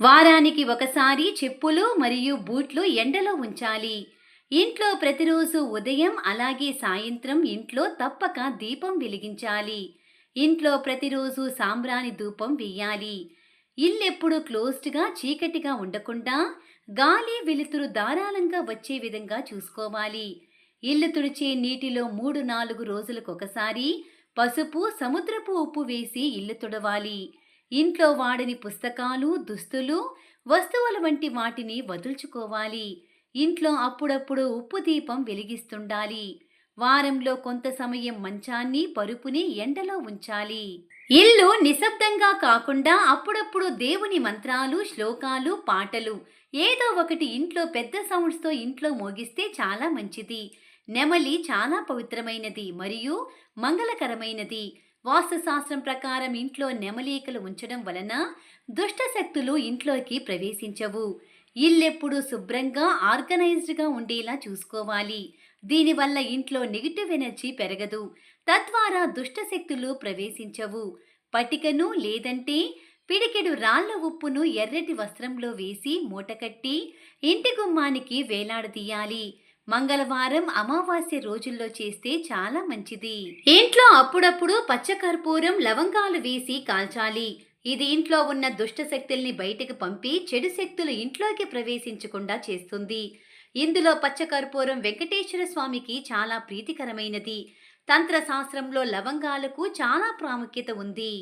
వారానికి ఒకసారి చెప్పులు మరియు బూట్లు ఎండలో ఉంచాలి. ఇంట్లో ప్రతిరోజు ఉదయం అలాగే సాయంత్రం ఇంట్లో తప్పక దీపం వెలిగించాలి. ఇంట్లో ప్రతిరోజు సాంబ్రాణి ధూపం వెయ్యాలి ఇల్లెప్పుడు క్లోజ్డ్గా చీకటిగా ఉండకుండా గాలి వెలుతురు ధారాళంగా వచ్చే విధంగా చూసుకోవాలి. ఇల్లు తుడిచే నీటిలో మూడు నాలుగు రోజులకొకసారి పసుపు సముద్రపు ఉప్పు వేసి ఇల్లు తుడవాలి. ఇంట్లో వాడని పుస్తకాలు దుస్తులు వస్తువుల వంటి వాటిని వదుల్చుకోవాలి. ఇంట్లో అప్పుడప్పుడు ఉప్పు దీపం వెలిగిస్తుండాలి. వారంలో కొంత సమయం మంచాన్ని పరుపుని ఎండలో ఉంచాలి. ఇల్లు నిశ్శబ్దంగా కాకుండా అప్పుడప్పుడు దేవుని మంత్రాలు శ్లోకాలు పాటలు ఏదో ఒకటి ఇంట్లో పెద్ద సౌండ్స్తో ఇంట్లో మోగిస్తే చాలా మంచిది. నెమలి చాలా పవిత్రమైనది మరియు మంగళకరమైనది. వాస్తుశాస్త్రం ప్రకారం ఇంట్లో నెమలీకలు ఉంచడం వలన దుష్ట శక్తులు ఇంట్లోకి ప్రవేశించవు. ఇల్లెప్పుడు శుభ్రంగా ఆర్గనైజ్డ్గా ఉండేలా చూసుకోవాలి. దీనివల్ల ఇంట్లో నెగిటివ్ ఎనర్జీ పెరగదు. తద్వారా దుష్ట శక్తులు ప్రవేశించవు. పటికను లేదంటే పిడికెడు రాళ్ళ ఉప్పును ఎర్రటి వస్త్రంలో వేసి మూటకట్టి ఇంటి గుమ్మానికి వేలాడదీయాలి. మంగళవారం అమావాస్య రోజుల్లో చేస్తే చాలా మంచిది. ఇంట్లో అప్పుడప్పుడు పచ్చకర్పూరం లవంగాలు వేసి కాల్చాలి. ఇది ఇంట్లో ఉన్న దుష్ట శక్తుల్ని బయటకు పంపి చెడు శక్తులు ఇంట్లోకి ప్రవేశించకుండా చేస్తుంది. ఇందులో పచ్చకర్పూరం వెంకటేశ్వర స్వామికి చాలా ప్రీతికరమైనది. తంత్రశాస్త్రంలో లవంగాలకు చాలా ప్రాముఖ్యత ఉంది.